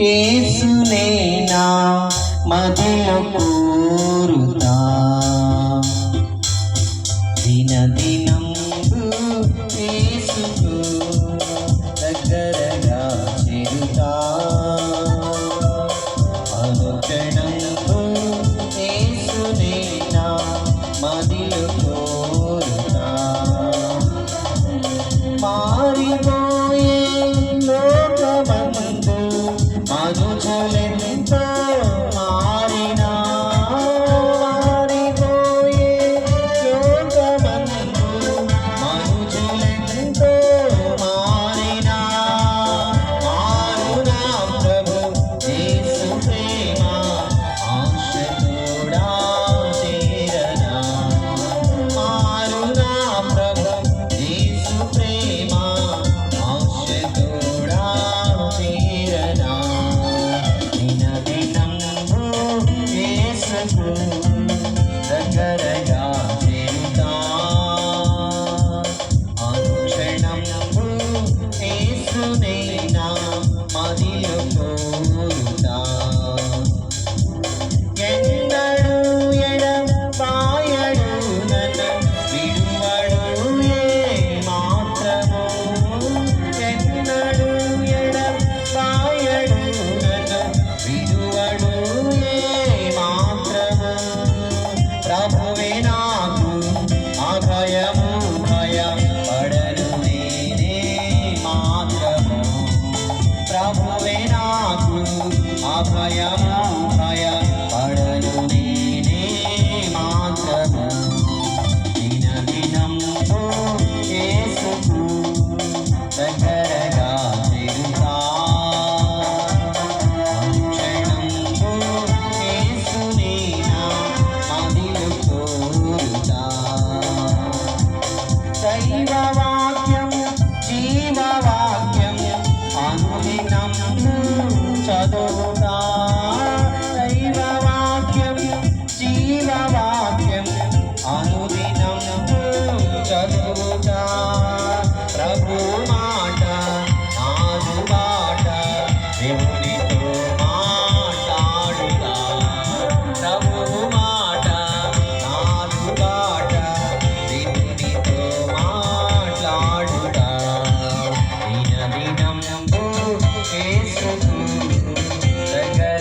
ఏసునేనా మధుల కోరుతా. దిన దినంబు ఏసుకు దగ్గరగా చేరుతా అనుక్షణంబు ఏసునేనా మధుల కోరుతా. మా falling in turn. Name. I Abhayama মানবতা